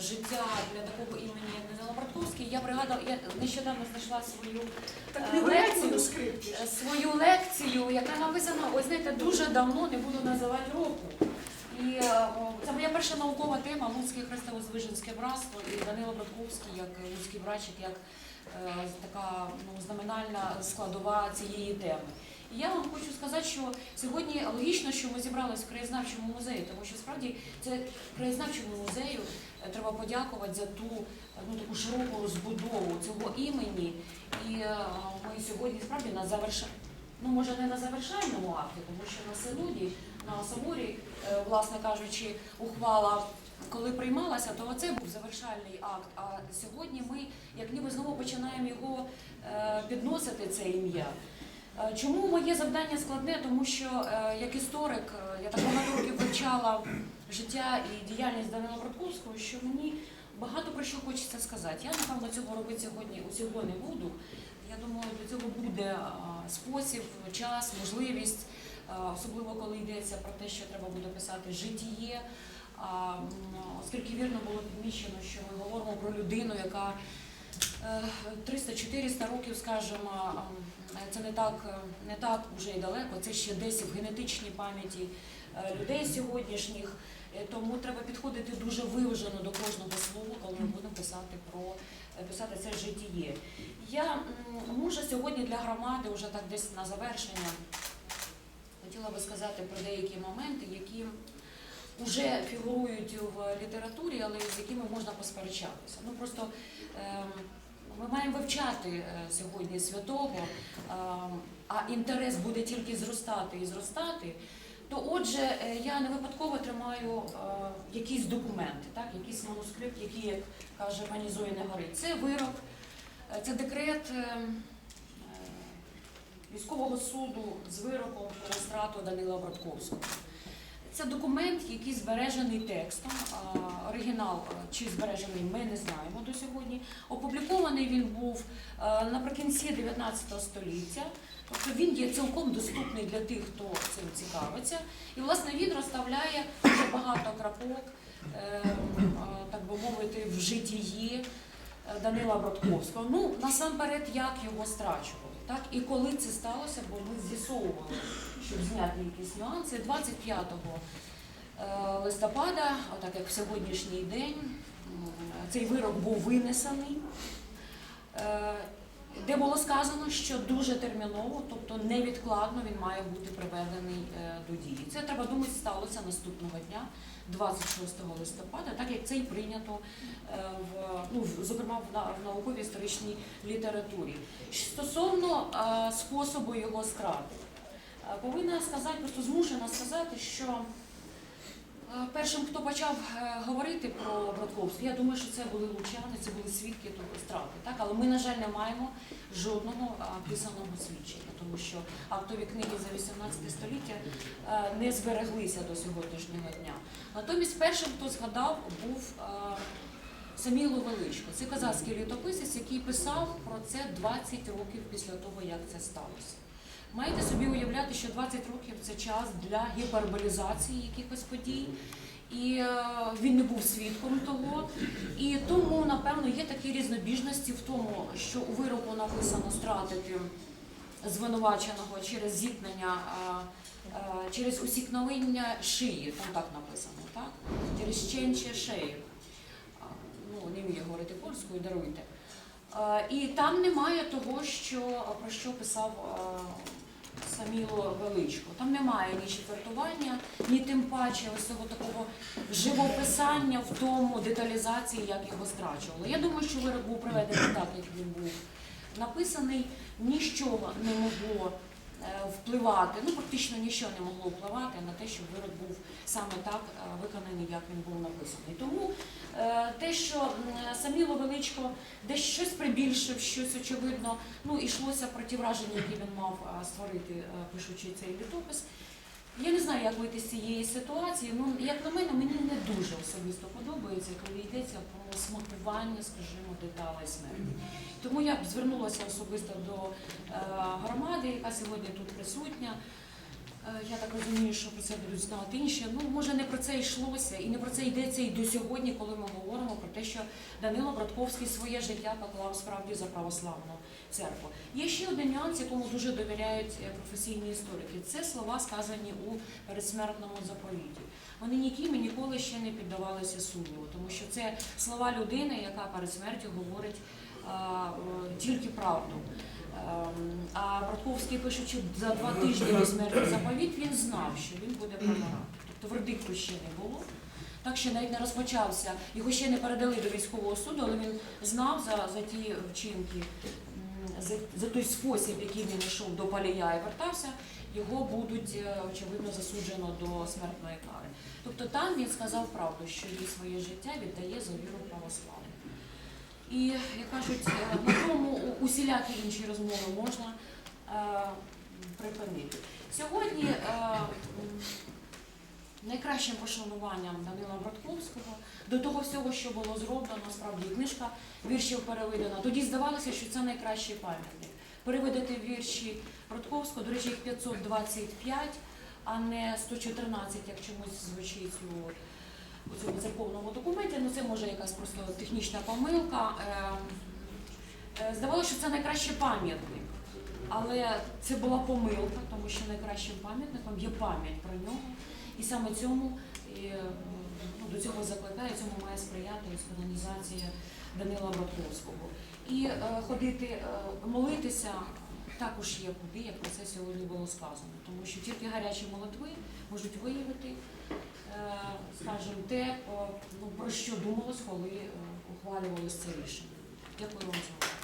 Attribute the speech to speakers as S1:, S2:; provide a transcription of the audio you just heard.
S1: життя для такого імені як Данило Братковський, я пригадала, я нещодавно знайшла свою Е, лекцію. Е, свою лекцію, яка написана, ось знаєте, дуже давно, не буду називати року. І е, о, це моя перша наукова тема Луцьке хрестово-звиженське братство і Данило Братковський як луцький братчик, як е, така ну, знаменальна складова цієї теми. І я вам хочу сказати, що сьогодні логічно, що ми зібралися в краєзнавчому музеї, тому що справді це краєзнавчому музею е, треба подякувати за ту е, ну, таку широку розбудову цього імені. І е, ми сьогодні справді на заверш... ну може не на завершальному акті, тому що на синоді, на соборі, власне кажучи, ухвала. Коли приймалася, то це був завершальний акт. А сьогодні ми, як ніби знову починаємо його підносити, це ім'я. Е, Чому моє завдання складне? Тому що е, як історик е, я так багато років вивчала життя і діяльність Данила Братковського, що мені багато про що хочеться сказати. Я напевно цього робити сьогодні усього не буду. Я думаю, для цього буде спосіб, час, можливість, особливо коли йдеться про те, що треба буде писати житіє. Оскільки вірно було підміщено, що ми говоримо про людину, яка 300-400 років, скажімо, е, це не так, е, не так вже і далеко, це ще десь в генетичній пам'яті е, людей сьогоднішніх. Е, Тому треба підходити дуже виважено до кожного слова, коли ми будемо писати про е, писати це житіє. Я м, може сьогодні для громади, вже так десь на завершення, хотіла би сказати про деякі моменти, які вже фігурують в літературі, але з якими можна посперечатися. Ну просто ем, ми маємо вивчати е, сьогодні святого, ем, а інтерес буде тільки зростати і зростати. То отже, е, я не випадково тримаю е, якісь документи, так, якийсь манускрипт, який, як каже пані Зоя не горить. Це вирок, це декрет військового суду з вироком про страту Данила Братковського. Це документ, який збережений текстом. Оригінал е, чи збережений ми не знаємо до сьогодні. Опублікований він був е, наприкінці 19 століття. Тобто він є цілком доступний для тих, хто цим цікавиться. І, власне, він розставляє дуже багато крапок, е, так би мовити, в житті е, Данила Братковського. Ну, насамперед, як його страчували. Так? І коли це сталося, бо ми з'ясовували, щоб зняти якісь нюанси, 25 е, листопада, отак як в сьогоднішній день, цей вирок був винесений. Е, де було сказано, що дуже терміново, тобто невідкладно він має бути приведений е, до дії. Це треба думати, сталося наступного дня, 26 листопада, так як це і прийнято е, в ну зокрема в науковій історичній літературі. Стосовно е, способу його страти, е, повинна сказати, просто змушена сказати, що. Е, Першим, хто почав е, говорити про Братковську, я думаю, що це були лучани, це були свідки страти. Так? Але ми, на жаль, не маємо жодного е, писаного свідчення, тому що актові книги за 18 століття не збереглися до сьогоднішнього дня. Натомість першим, хто згадав, був Саміло Величко. Це казахський літописець, який писав про це 20 років після того, як це сталося. Маєте собі уявляти, що 20 років це час для гіперболізації якихось подій, і е, він не був свідком того. І тому, напевно, є такі різнобіжності в тому, що у вироку написано стратити звинуваченого через зіткнення, через усікновення шиї, там так написано, так? Через щенче шиї. Ну, не вмію говорити польською, даруйте. І там немає того, що, про що писав Саміло Величко. Там немає ні четвертування, ні тим паче ось цього такого живописання в тому деталізації, як його страчували. Я думаю, що вирок був проведений так, як він був написаний. Нічого не могло впливати, ну практично нічого не могло впливати на те, щоб вирок був саме так е, виконаний, як він був написаний. Тому е, те, що Саміло Величко десь щось прибільшив, щось очевидно, ну йшлося про ті враження, які він мав е, створити, е, пишучи цей літопис. Я не знаю, як вийти з цієї ситуації. Ну, як на мене, мені не дуже особисто подобається, коли йдеться про смакування, скажімо, деталей смерті. Тому я б звернулася особисто до е, громади, яка сьогодні тут присутня. Е, Я так розумію, що про це будуть знати інші. Ну, може, не про це йшлося, і не про це йдеться і до сьогодні, коли ми говоримо про те, що Данило Братковський своє життя поклав справді за православну церкву. Є ще один нюанс, якому дуже довіряють е, професійні історики. Це слова, сказані у передсмертному заповіті. Вони ніким і ніколи ще не піддавалися сумніву, тому що це слова людини, яка перед смертю говорить а, тільки правду. Ем, А Братковський пише, що за два тижні до смерті заповіт він знав, що він буде помирати. Тобто вердикту ще не було. Так що навіть не розпочався, його ще не передали до військового суду, але він знав за, за ті вчинки, за, за той спосіб, який він йшов до палія і вертався, його будуть е, очевидно засуджено до смертної кари. Тобто там він сказав правду, що він своє життя віддає за віру православну. І, як кажуть, е, на тому усілякі інші розмови можна е, припинити. Сьогодні е, найкращим пошануванням Данила Братковського до того всього, що було зроблено, справді книжка віршів переведена. Тоді здавалося, що це найкращий пам'ятник. Переведати вірші Братковського, до речі, їх 525, а не 114, як чомусь звучить у у цьому церковному документі. Ну це може якась просто технічна помилка. Е, е, Здавалося, що це найкращий пам'ятник. Але це була помилка, тому що найкращим пам'ятником є пам'ять про нього. І саме цьому е, ну, до цього закликає, цьому має сприяти канонізація Данила Батковського. І е, ходити, е, молитися також є куди, як про це сьогодні було сказано. Тому що тільки гарячі молитви можуть виявити, скажімо, те, ну, про що думалось, коли е, ухвалювалося це рішення. Дякую вам за увагу.